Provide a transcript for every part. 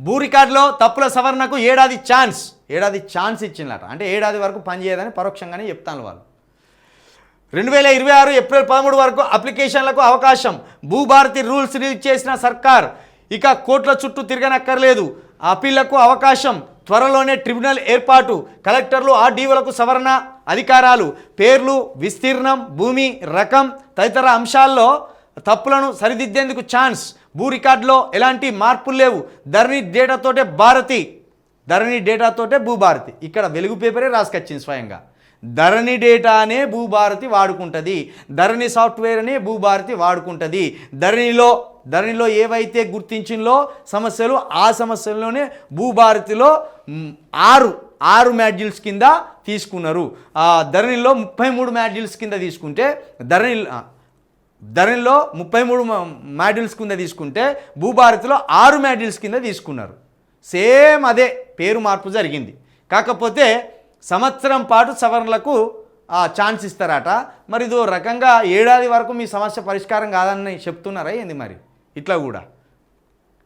భూ రికార్డులో తప్పుల సవరణకు ఏడాది ఛాన్స్ ఏడాది ఛాన్స్ ఇచ్చిందట అంటే ఏడాది వరకు పనిచేయదని పరోక్షంగానే చెప్తాను వాళ్ళు. రెండు వేల ఇరవై ఆరు ఏప్రిల్ పదమూడు వరకు అప్లికేషన్లకు అవకాశం. భూభారతి రూల్స్ రిలీజ్ చేసిన సర్కార్ ఇక కోట్ల చుట్టూ తిరగనక్కర్లేదు. అప్పీళ్ళకు అవకాశం. త్వరలోనే ట్రిబ్యునల్ ఏర్పాటు. కలెక్టర్లు ఆర్డీఓలకు సవరణ అధికారాలు. పేర్లు విస్తీర్ణం భూమి రకం తదితర అంశాల్లో తప్పులను సరిదిద్దేందుకు ఛాన్స్. భూ రికార్డులో ఎలాంటి మార్పులు లేవు. ధరణి డేటాతోటే భారతి. ధరణి డేటాతోటే భూభారతి ఇక్కడ వెలుగు పేపరే రాసుకొచ్చింది స్వయంగా. ధరణి డేటానే భూభారతి వాడుకుంటుంది. ధరణి సాఫ్ట్వేర్ అనే భూభారతి వాడుకుంటుంది. ధరణిలో ధరణిలో ఏవైతే గుర్తించిందో సమస్యలు ఆ సమస్యల్లోనే భూభారతిలో ఆరు ఆరు మ్యాడ్యూల్స్ కింద తీసుకున్నారు. ధరణిలో ముప్పై మూడు మ్యాడ్యూల్స్ కింద తీసుకుంటే ధరణి ధరణిలో ముప్పై మూడు మాడ్యూల్స్ కింద తీసుకుంటే భూభారతిలో ఆరు మాడ్యూల్స్ కింద తీసుకున్నారు. సేమ్ అదే పేరు మార్పు జరిగింది. కాకపోతే సంవత్సరం పాటు సవరణలకు ఆ, ఛాన్స్ ఇస్తారట. మరి ఇదో రకంగా ఏడాది వరకు మీ సమస్య పరిష్కారం కాదని చెప్తున్నారా ఏంది మరి? ఇట్లా కూడా.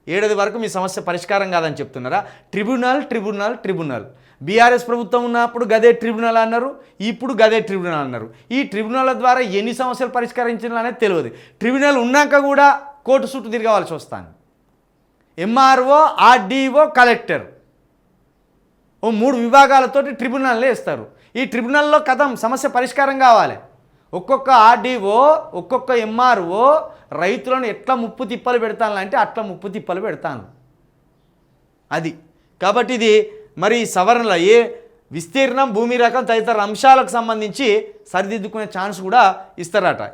ఏడాది వరకు మీ సమస్య పరిష్కారం కాదని చెప్తున్నారా? Tribunal tribunal tribunal. బీఆర్ఎస్ ప్రభుత్వం ఉన్నప్పుడు గదే ట్రిబ్యునల్ అన్నారు ఇప్పుడు గదే ట్రిబ్యునల్ అన్నారు. ఈ ట్రిబ్యునల్ ద్వారా ఎన్ని సమస్యలు పరిష్కరించాలి అనేది తెలియదు. ట్రిబ్యునల్ ఉన్నాక కూడా కోర్టు చుట్టూ తిరగవలసి వస్తాను ఎంఆర్ఓ ఆర్డీఓ కలెక్టర్. ఓ మూడు విభాగాలతోటి ట్రిబ్యునల్లే ఇస్తారు. ఈ ట్రిబ్యునల్లో కథం సమస్య పరిష్కారం కావాలి. ఒక్కొక్క ఆర్డీఓ ఒక్కొక్క ఎంఆర్ఓ రైతులను ఎట్లా ముప్పు తిప్పలు పెడతాను అంటే అట్లా ముప్పు తిప్పలు పెడతాను అది. కాబట్టి ఇది మరి సవరణల ఏ విస్తీర్ణం భూమి రకం తదితర అంశాలకు సంబంధించి సరిదిద్దుకునే ఛాన్స్ కూడా ఇస్తారట.